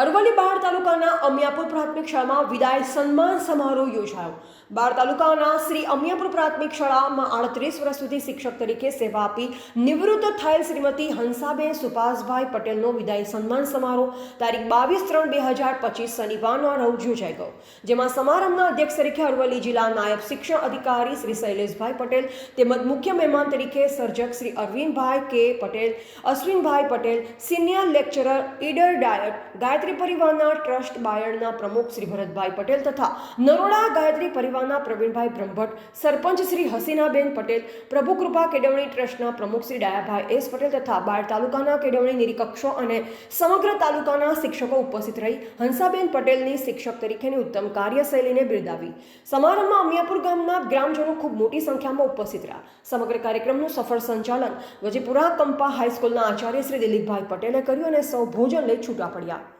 અરવલ્લી બાર તાલુકાના અમિયાપુર પ્રાથમિક શાળામાં વિદાય સન્માન સમારોહ યોજાયો. બાર તાલુકાના શ્રી અમિયાપુર પ્રાથમિક શાળામાં આડત્રીસ વર્ષ સુધી શિક્ષક તરીકે સેવા આપી નિવૃત્ત થયેલ શ્રીમતી હંસાબેન સુભાષભાઈ પટેલનો વિદાય સન્માન સમારોહ તારીખ બાવીસ ત્રણ બે હજાર પચીસ શનિવારના રોજ યોજાઈ ગયો. જેમાં સમારંભના અધ્યક્ષ તરીકે અરવલ્લી જિલ્લા નાયબ શિક્ષણ અધિકારી શ્રી શૈલેષભાઈ પટેલ તેમજ મુખ્ય મહેમાન તરીકે સર્જક Shri Arvindbhai K Patel, Ashwinbhai Patel, senior lecturer Idar DIET, Gayatri પરિવારના ટ્રસ્ટ બાયડના પ્રમુખ શ્રી ભરતભાઈ પટેલ તથા નરોડા ગાયત્રી પરિવારના પ્રવીણભાઈ બ્રહ્મભટ્ટ, સરપંચ શ્રી હસીનાબેન પટેલ પ્રભુકૃપા કેળવણી ટ્રસ્ટના પ્રમુખ શ્રી ડાયાભાઈ એસ પટેલ તથા બાળ તાલુકાના કેળવણી નિરીક્ષકો અને સમગ્ર તાલુકાના શિક્ષકો ઉપસ્થિત રહી હંસાબેન પટેલની શિક્ષક તરીકેની ઉત્તમ કાર્યશૈલીને બિરદાવી. સમારંભમાં અમિયાપુર ગામના ગ્રામજનો ખૂબ મોટી સંખ્યામાં ઉપસ્થિત રહ્યા. સમગ્ર કાર્યક્રમનું સફળ સંચાલન વજીપુરા કંપા હાઈસ્કૂલના આચાર્ય શ્રી દિલીપભાઈ પટેલે કર્યું અને સૌ ભોજન લઈ છૂટા પડ્યા.